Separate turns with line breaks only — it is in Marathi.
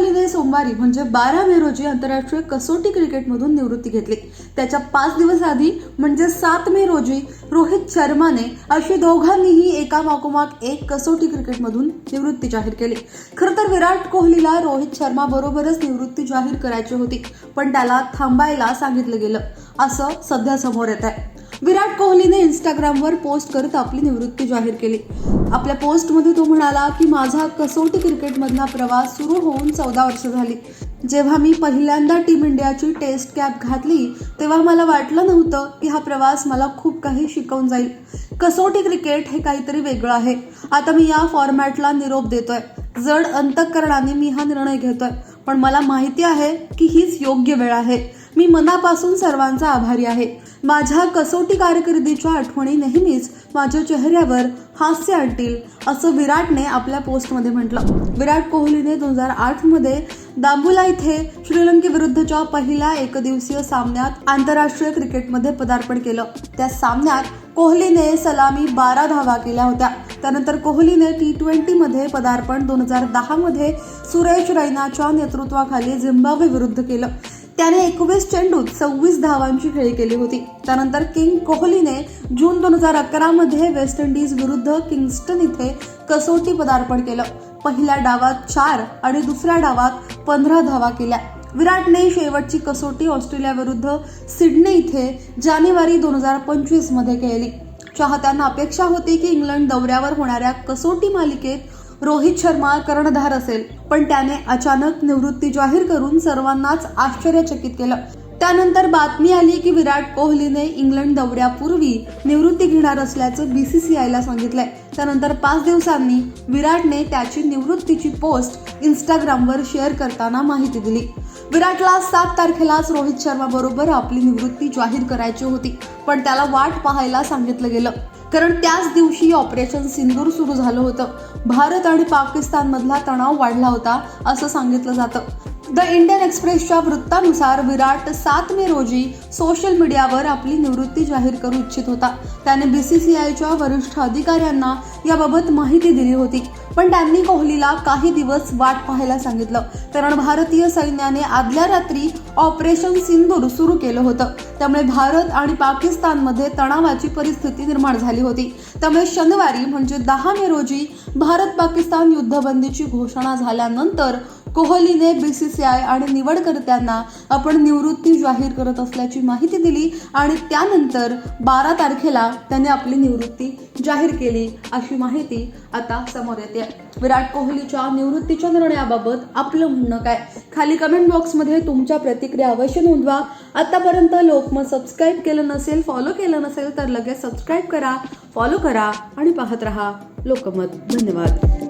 कोहलीने सोमवारी म्हणजे बारा मे रोजी आंतरराष्ट्रीय कसोटी क्रिकेटमधून निवृत्ती घेतली. त्याच्या पाच दिवस आधी म्हणजे सात मे रोजी रोहित शर्माने अशी दोघांनीही एका मागोमाग एक कसोटी क्रिकेटमधून निवृत्ती जाहीर केली. खरं तर विराट कोहलीला रोहित शर्मा बरोबरच निवृत्ती जाहीर करायची होती पण त्याला थांबायला सांगितलं गेलं. असं सध्या समोर येत आहे विराट कोहलीने इंस्टाग्रामवर पोस्ट करत आपली निवृत्ती जाहीर केली. आपल्या पोस्टमध्ये तो म्हणाला की माझा कसोटी क्रिकेटमधला प्रवास सुरू होऊन चौदा वर्ष झाली. जेव्हा मी पहिल्यांदा टीम इंडियाची टेस्ट कॅप घातली तेव्हा मला वाटलं नव्हतं की हा प्रवास मला खूप काही शिकवून जाईल. कसोटी क्रिकेट हे काहीतरी वेगळं आहे. आता मी या फॉर्मॅटला निरोप देतोय. जड अंतकरणाने मी हा निर्णय घेतोय. पण मला माहिती आहे की हीच योग्य वेळ आहे. मी मनापासून सर्वांचा आभारी आहे. माझ्या कसोटी कारकिर्दीच्या आठवणी नेहमीच माझ्या चेहऱ्यावर हास्य आणतील असं विराटने आपल्या पोस्टमध्ये म्हटलं. विराट कोहलीने दोन हजार आठमध्ये दांबुला इथे श्रीलंकेविरुद्धच्या पहिल्या एकदिवसीय सामन्यात आंतरराष्ट्रीय क्रिकेटमध्ये पदार्पण केलं. त्या सामन्यात कोहलीने सलामी बारा धावा केल्या होत्या. त्यानंतर कोहलीने टी ट्वेंटीमध्ये पदार्पण दोन हजार दहामध्ये सुरेश रैनाच्या नेतृत्वाखाली झिम्बाब्वे विरुद्ध केलं. त्याने एकवीस चेंडूत सव्वीस धावांची खेळी केली होती. त्यानंतर किंग कोहलीने जून दोन हजार अकरामध्ये वेस्ट इंडिज विरुद्ध किंगस्टन इथे कसोटी पदार्पण केलं. पहिल्या डावात चार आणि दुसऱ्या डावात पंधरा धावा केल्या. विराटने शेवटची कसोटी ऑस्ट्रेलियाविरुद्ध सिडनी इथे जानेवारी दोन हजार पंचवीसमध्ये केली चाहत्यांना अपेक्षा होती की इंग्लंड दौऱ्यावर होणाऱ्या कसोटी मालिकेत रोहित शर्मा कर्णधार असेल. पण त्याने अचानक निवृत्ती जाहीर करून सर्वांनाच आश्चर्यचकित केलं. त्यानंतर बातमी आली की विराट कोहलीने इंग्लंड दौऱ्यापूर्वी निवृत्ती घेणार असल्याचं बीसीसीआयला सांगितलंय. त्यानंतर पाच दिवसांनी विराटने त्याची निवृत्तीची पोस्ट इंस्टाग्रामवर शेअर करताना माहिती दिली. विराटला सात तारखेलाच रोहित शर्मा बरोबर आपली निवृत्ती जाहीर करायची होती पण त्याला वाट पाहायला सांगितलं गेलं. कारण त्याच दिवशी ऑपरेशन सिंदूर सुरू झालं होतं. भारत आणि पाकिस्तानमधला तणाव वाढला होता असं सांगितलं जातं. द इंडियन एक्सप्रेसच्या वृत्तानुसार विराट सात मे रोजी सोशल मीडियावर आपली निवृत्ती जाहीर करू इच्छित होता. त्याने बीसीसीआयच्या वरिष्ठ अधिकाऱ्यांना याबाबत माहिती दिली होती. पण त्यांनी कोहलीला काही दिवस वाट पाहायला सांगितलं. कारण भारतीय सैन्याने आदल्या रात्री ऑपरेशन सिंदूर सुरू केलं होतं. त्यामुळे भारत आणि पाकिस्तानमध्ये तणावाची परिस्थिती निर्माण झाली होती. त्यामुळे शनिवारी म्हणजे दहा मे रोजी भारत पाकिस्तान युद्धबंदीची घोषणा झाल्यानंतर कोहलीने बी सी सी आय आणि निवडकर्त्यांना आपण निवृत्ती जाहीर करत असल्याची माहिती दिली आणि त्यानंतर बारा तारखेला त्याने आपली निवृत्ती जाहीर केली अशी माहिती आता समोर येते. येते विराट कोहलीच्या निवृत्तीच्या निर्णयाबाबत आपलं म्हणणं काय? खाली कमेंट बॉक्समध्ये तुमच्या प्रतिक्रिया अवश्य नोंदवा. आतापर्यंत लोकमत सबस्क्राईब केलं नसेल फॉलो केलं नसेल तर लगेच सबस्क्राईब करा फॉलो करा आणि पाहत रहा. लोकमत धन्यवाद.